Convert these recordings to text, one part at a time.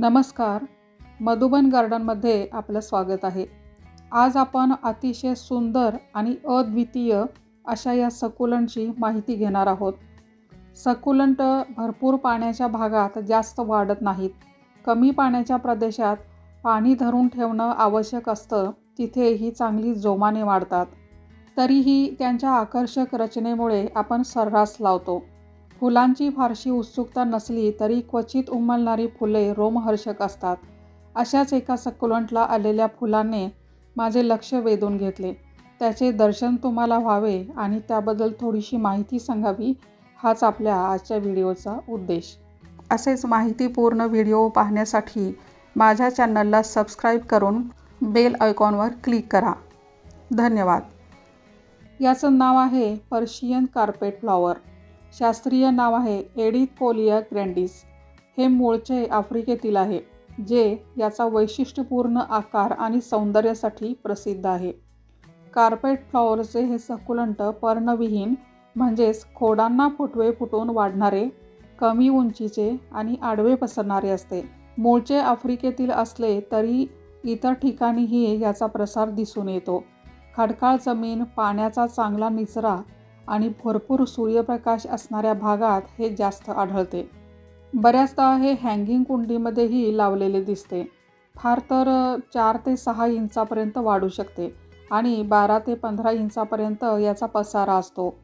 नमस्कार. मधुबन गार्डनमध्ये आपलं स्वागत आहे. आज आपण अतिशय सुंदर आणि अद्वितीय अशा या सकुलंटची माहिती घेणार आहोत. सकुलंट भरपूर पाण्याच्या भागात जास्त वाढत नाहीत. कमी पाण्याच्या प्रदेशात पाणी धरून ठेवणं आवश्यक असतं. तिथे ही चांगली जोमाने वाढतात. तरीही त्यांच्या आकर्षक रचनेमुळे आपण सर्रास लावतो. फुलांची फारशी उत्सुकता नसली तरी क्वचित उमलणारी फुले रोमहर्षक असतात. अशाच एका सकुलंटला आलेल्या फुलाने माझे लक्ष वेधून घेतले. त्याचे दर्शन तुम्हाला व्हावे आणि त्याबद्दल थोडीशी माहिती सांगावी हाच आपल्या आजच्या व्हिडिओचा उद्देश. असेच माहितीपूर्ण व्हिडिओ पाहण्यासाठी माझ्या चॅनलला सबस्क्राईब करून बेल आयकॉनवर क्लिक करा. धन्यवाद. याचं नाव आहे पर्शियन कार्पेट फ्लॉवर. शास्त्रीय नाव आहे एडिथ पोलिया ग्रँडिस हे मूळचे आफ्रिकेतील आहे जे याचा वैशिष्ट्यपूर्ण आकार आणि सौंदर्यासाठी प्रसिद्ध आहे. कार्पेट फ्लॉवरचे हे सकुलंट पर्णविहीन म्हणजेच खोडांना फुटवे फुटून वाढणारे कमी उंचीचे आणि आडवे पसरणारे असते. मूळचे आफ्रिकेतील असले तरी इतर ठिकाणीही याचा प्रसार दिसून येतो. खडकाळ जमीन पाण्याचा चांगला निचरा आणि भरपूर सूर्यप्रकाश असणाऱ्या भागात हे जास्त आढळते. बऱ्याचदा हे हँगिंग कुंडीमध्येही लावलेले दिसते. फार तर चार ते सहा इंचापर्यंत वाढू शकते आणि बारा ते पंधरा इंचापर्यंत याचा पसारा असतो.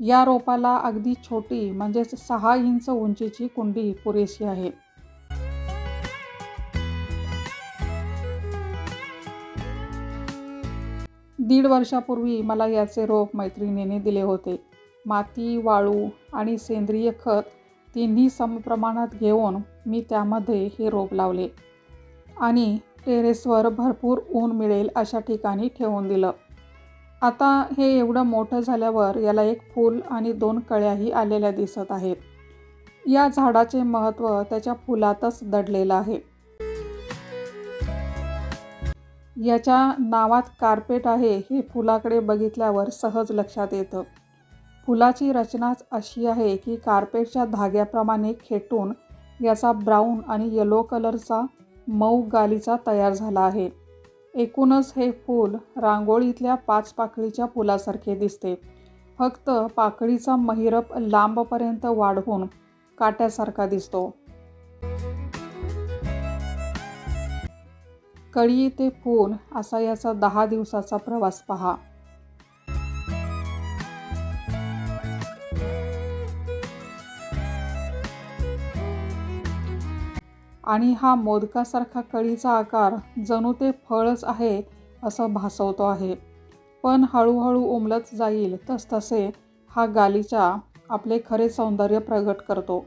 या रोपाला अगदी छोटी म्हणजेच सहा इंच उंचीची कुंडी पुरेशी आहे. दीड वर्षापूर्वी मला याचे रोप मैत्रिणीने दिले होते. माती वाळू आणि सेंद्रिय खत तिन्ही समप्रमाणात घेऊन मी त्यामध्ये हे रोप लावले आणि टेरेसवर भरपूर ऊन मिळेल अशा ठिकाणी ठेवून दिलं. आता हे एवढं मोठं झाल्यावर याला एक फूल आणि दोन कळ्याही आलेल्या दिसत आहेत. या झाडाचे महत्त्व त्याच्या फुलातच दडलेलं आहे. याच्या नावात कार्पेट आहे हे फुलाकडे बघितल्यावर सहज लक्षात येतं. फुलाची रचनाच अशी आहे की कार्पेटच्या धाग्याप्रमाणे खेटून याचा ब्राऊन आणि येलो कलरचा मऊ गालीचा तयार झाला आहे. एकूणच हे फूल रांगोळीतल्या पाच पाकळीच्या फुलासारखे दिसते. फक्त पाकळीचा महिरप लांबपर्यंत वाढवून काट्यासारखा दिसतो. कळी ते फूल असा याचा दहा दिवसाचा प्रवास पहा. आणि हा मोदकासारखा कळीचा आकार जणू ते फळच आहे असं भासवतो आहे. पण हळूहळू उमलत जाईल तसतसे हा गालीचा आपले खरे सौंदर्य प्रगट करतो.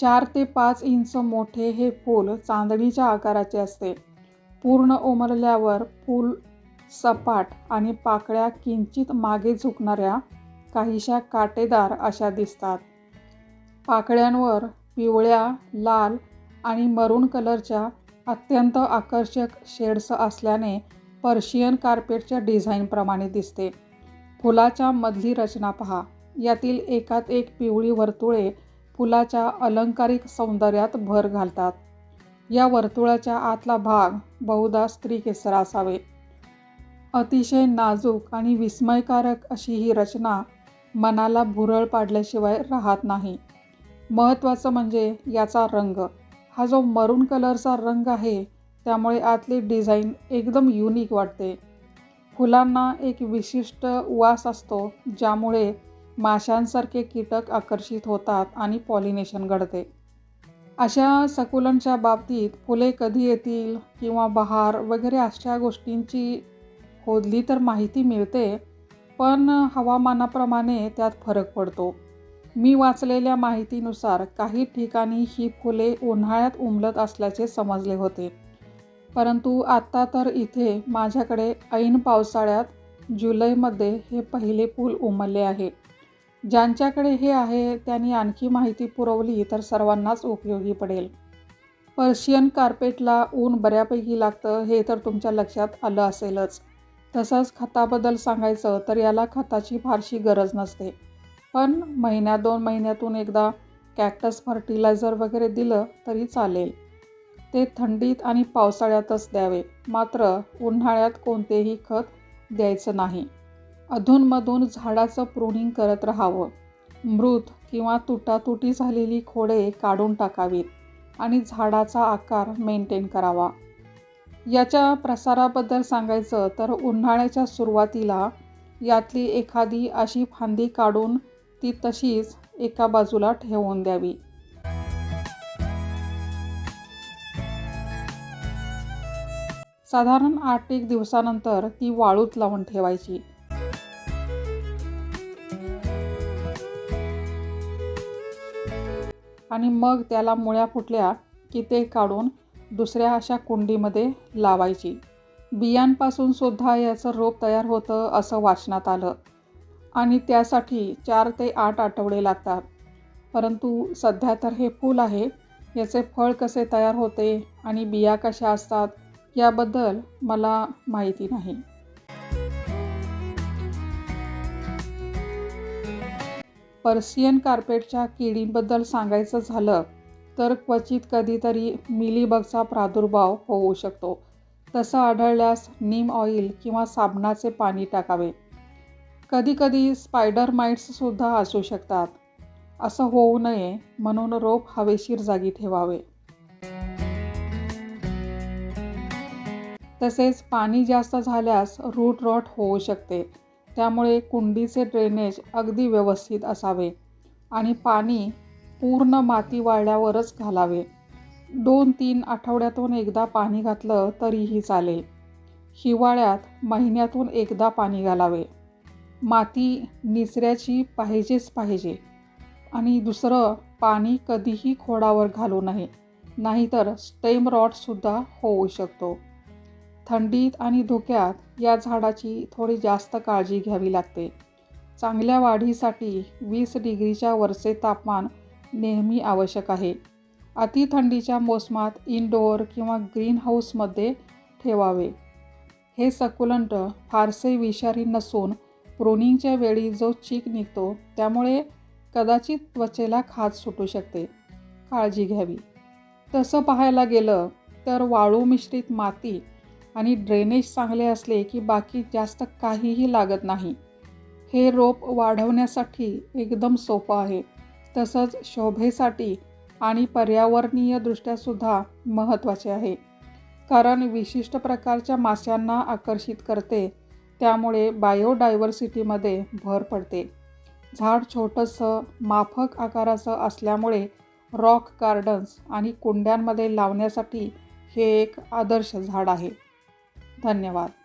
चार ते पाच इंच मोठे हे फूल चांदणीच्या आकाराचे असते. पूर्ण उमरल्यावर फूल सपाट आणि पाकळ्या किंचित मागे झुकणाऱ्या काहीशा काटेदार अशा दिसतात. पाकळ्यांवर पिवळ्या लाल आणि मरून कलरच्या अत्यंत आकर्षक शेड्स असल्याने पर्शियन कार्पेटच्या डिझाईनप्रमाणे दिसते. फुलाच्या मधली रचना पहा. यातील एकात एक पिवळी वर्तुळे फुलाच्या अलंकारिक सौंदर्यात भर घालतात. या वर्तुळाच्या आतला भाग बहुधा स्त्री केसर असावे. अतिशय नाजूक आणि विस्मयकारक अशी ही रचना मनाला भुरळ पाडल्याशिवाय राहत नाही. महत्त्वाचं म्हणजे याचा रंग. हा जो मरून कलरचा रंग आहे त्यामुळे आतली डिझाईन एकदम युनिक वाटते. फुलांना एक विशिष्ट वास असतो ज्यामुळे माशांसारखे कीटक आकर्षित होतात आणि पॉलिनेशन घडते. अशा सकुलनच्या बाबतीत फुले कधी येतील किंवा बहार वगैरे अशा गोष्टींची खोदली तर माहिती मिळते पण हवामानाप्रमाणे त्यात फरक पडतो. मी वाचलेल्या माहितीनुसार काही ठिकाणी ही फुले उन्हाळ्यात उमलत असल्याचे समजले होते. परंतु आत्ता तर इथे माझ्याकडे ऐन पावसाळ्यात जुलैमध्ये हे पहिले फूल उमलले आहे. ज्यांच्याकडे हे आहे त्यांनी आणखी माहिती पुरवली तर सर्वांनाच उपयोगी पडेल. पर्शियन कार्पेटला ऊन बऱ्यापैकी लागतं हे तर तुमच्या लक्षात आलं असेलच. तसंच खताबद्दल सांगायचं तर याला खताची फारशी गरज नसते. पण महिन्या दोन महिन्यातून एकदा कॅक्टस फर्टिलायझर वगैरे दिलं तरी चालेल. ते थंडीत आणि पावसाळ्यातच द्यावे मात्र उन्हाळ्यात कोणतेही खत द्यायचं नाही. अधूनमधून झाडाचं प्रूनिंग करत राहावं. मृत किंवा तुटातुटी झालेली खोडे काढून टाकावीत आणि झाडाचा आकार मेंटेन करावा. याच्या प्रसाराबद्दल सांगायचं तर उन्हाळ्याच्या सुरुवातीला यातली एखादी अशी फांदी काढून ती तशीच एका बाजूला ठेवून द्यावी. साधारण आठ एक दिवसानंतर ती वाळूत लावून ठेवायची. आणि मग त्याला मुळ्या फुटल्या की ते काढून दुसऱ्या अशा कुंडीमध्ये लावायची. बियांपासून सुद्धा याचं रोप तयार होतं असं वाचनात आलं. आणि त्यासाठी चार ते आठ आठवडे लागतात. परंतु सध्या तर हे फूल आहे. याचे फळ कसे तयार होते आणि बिया कशा असतात याबद्दल मला माहिती नाही. पर्सियन कार्पेटच्या किडींबद्दल सांगायचं झालं तर क्वचित कधीतरी मिलीबगचा प्रादुर्भाव होऊ शकतो. तसं आढळल्यास नीम ऑइल किंवा साबणाचे पाणी टाकावे. कधीकधी स्पायडर माइट्ससुद्धा असू शकतात. असं होऊ नये म्हणून रोप हवेशीर जागी ठेवावे. तसेच पाणी जास्त झाल्यास रूट रॉट होऊ शकते. त्यामुळे कुंडीचे ड्रेनेज अगदी व्यवस्थित असावे आणि पाणी पूर्ण माती वाळल्यावरच घालावे. दोन तीन आठवड्यातून एकदा पाणी घातलं तरीही चालेल. हिवाळ्यात महिन्यातून एकदा पाणी घालावे. माती निचऱ्याची पाहिजेच पाहिजे आणि दुसरं पाणी कधीही खोडावर घालू नये. नाहीतर स्टेम रॉटसुद्धा होऊ शकतो. थंडीत आणि धुक्यात या झाडाची थोडी जास्त काळजी घ्यावी लागते. चांगल्या वाढीसाठी वीस डिग्रीच्या वरचे तापमान नेहमी आवश्यक आहे. अति थंडीच्या मोसमात इनडोअर किंवा ग्रीन हाऊसमध्ये ठेवावे. हे सकुलंट फारसे विषारी नसून प्रोनिंगच्या वेळी जो चीक निघतो त्यामुळे कदाचित त्वचेला खाज सुटू शकते. काळजी घ्यावी. तसं पाहायला गेलं तर वाळू मिश्रित माती आणि ड्रेनेज चांगले असले की बाकी जास्त काहीही लागत नाही. हे रोप वाढवण्यासाठी एकदम सोपं आहे. तसंच शोभेसाठी आणि पर्यावरणीय दृष्ट्यासुद्धा महत्त्वाचे आहे. कारण विशिष्ट प्रकारच्या माशांना आकर्षित करते. त्यामुळे बायोडायव्हर्सिटीमध्ये भर पडते. झाड छोटंसं माफक आकाराचं असल्यामुळे रॉक गार्डन्स आणि कुंड्यांमध्ये लावण्यासाठी हे एक आदर्श झाड आहे. धन्यवाद.